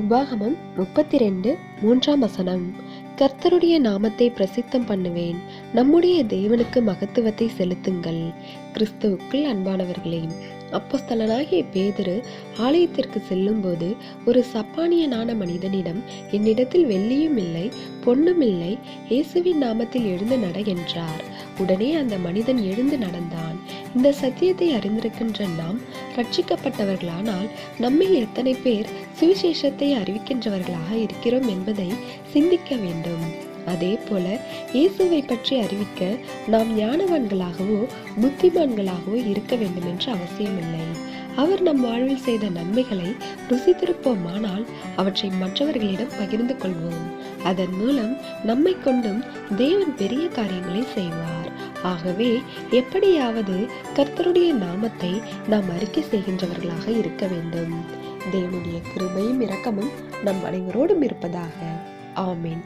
உபாகமம் முப்பத்தி ரெண்டு மூன்றாம் வசனம். கர்த்தருடைய நாமத்தை பிரசித்தம் பண்ணுவேன். நம்முடைய தேவனுக்கு மகத்துவத்தை செலுத்துங்கள். கிறிஸ்துவுக்குள் அன்பானவர்களே அப்போஸ்தலனாகிய பேதரு ஆலயத்திற்கு செல்லும்போது ஒரு சப்பானியனான மனிதனிடம் என்னிடத்தில் வெள்ளியும் இல்லை பொன்னும் இல்லை இயேசுவின் நாமத்தில் எழுந்து நட என்றார். உடனே அந்த மனிதன் எழுந்து நடந்தான். இந்த சத்தியத்தை அறிந்திருக்கின்ற நாம் ரட்சிக்கப்பட்டவர்களானால் நம்மில் எத்தனை பேர் சுவிசேஷத்தை அறிவிக்கின்றவர்களாக இருக்கிறோம் என்பதை சிந்திக்க வேண்டும். அதே போல இயேசுவை பற்றி அறிவிக்க நாம் ஞானவான்களாகவோ புத்திமான்களாகவோ இருக்க வேண்டும் என்று அவசியமில்லை. அவர் நம் வாழ்வில் செய்த நன்மைகளை ருசித்திருப்போமானால் அவற்றை மற்றவர்களிடம் பகிர்ந்து கொள்வோம். அதன் மூலம் நம்மை கொண்டும் தேவன் பெரிய காரியங்களை செய்வார். ஆகவே எப்படியாவது கர்த்தருடைய நாமத்தை நாம் அறிக்கை செய்கின்றவர்களாக இருக்க வேண்டும். தேவனுடைய கிருபையும் இரக்கமும் நம் அனைவரோடும் இருப்பதாக. ஆமீன்.